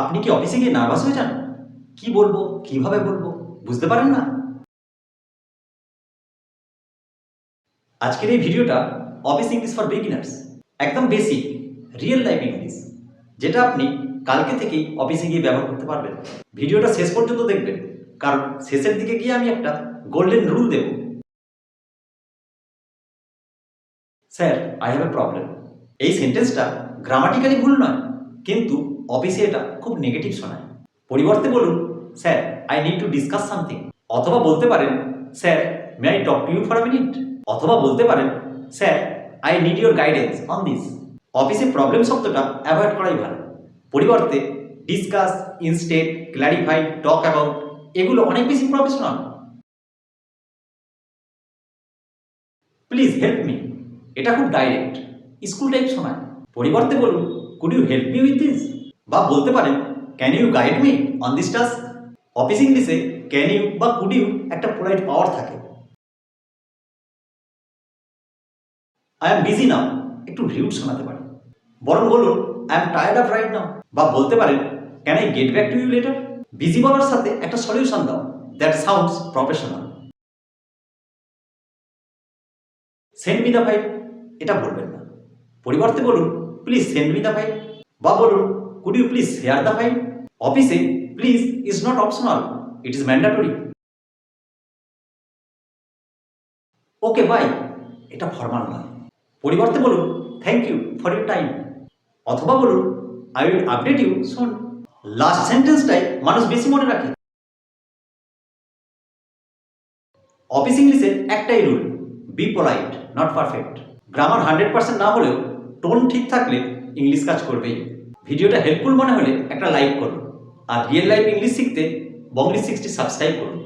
আপনি কি অফিসে গিয়ে নার্ভাস হয়ে যান? কি বলব? কীভাবে বলব? বুঝতে পারেন না? আজকের এই ভিডিওটা অফিস ইংলিশ ফর বিগিনার্স একদম বেসিক রিয়েল লাইফ ইংলিশ যেটা আপনি কালকে থেকেই অফিসে গিয়ে ব্যবহার করতে পারবেন। ভিডিওটা শেষ পর্যন্ত দেখবেন, কারণ শেষের দিকে গিয়ে আমি একটা golden rule Dev. Sir I have a problem এই সেন্টেন্সটা গ্রামাটিক্যালি ভুল নয়, কিন্তু অফিসে এটা খুব নেগেটিভ শোনায়। পরিবর্তে বলুন, sir I need to discuss something অথবা বলতে পারেন, sir may I talk to you for minute অথবা বলতে পারেন, sir I need your guidance on this অফিসে প্রবলেম শব্দটা অ্যাভয়েড করাই ভালো। পরিবর্তে discuss instead clarify talk about এগুলো অনেক বেশি প্রফেশনাল প্লিজ হেল্প মি এটা খুব ডাইরেক্ট স্কুল টাইপ শোনায়। পরিবর্তে বলুন could you help me with this বা বলতে পারেন can you guide me on this task office ইংলিশে ক্যান ইউ বা কুড ইউ একটা পোলাইট পাওয়ার থাকে। আই এম বিজি নাও একটু রিউড শোনাতে পারে বরং বলুন I am tired of right now বা বলতে পারেন can I get back to you later busy বলার সাথে একটা সলিউশন দাও that sounds professional send me the file এটা বলবেন না। পরিবর্তে বলুন please send me the file বা বলুন could you please share the file অফিসে please is not optional it is mandatory okay bye এটা ফর্মাল নয়। পরিবর্তে বলুন thank you for your time অথবা বলুন আই উইল আপডেট ইউ শুন লাস্ট সেন্টেন্সটাই মানুষ বেশি মনে রাখে। অফিস ইংলিশের একটাই rule be polite not perfect grammar hundred percent না হলেও টোন ঠিক থাকলে ইংলিশ কাজ করবেই। ভিডিওটা হেল্পফুল মনে হলে একটা লাইক করুন আর রিয়েল লাইফ ইংলিশ শিখতে বংলি সিক্সটি সাবস্ক্রাইব করুন।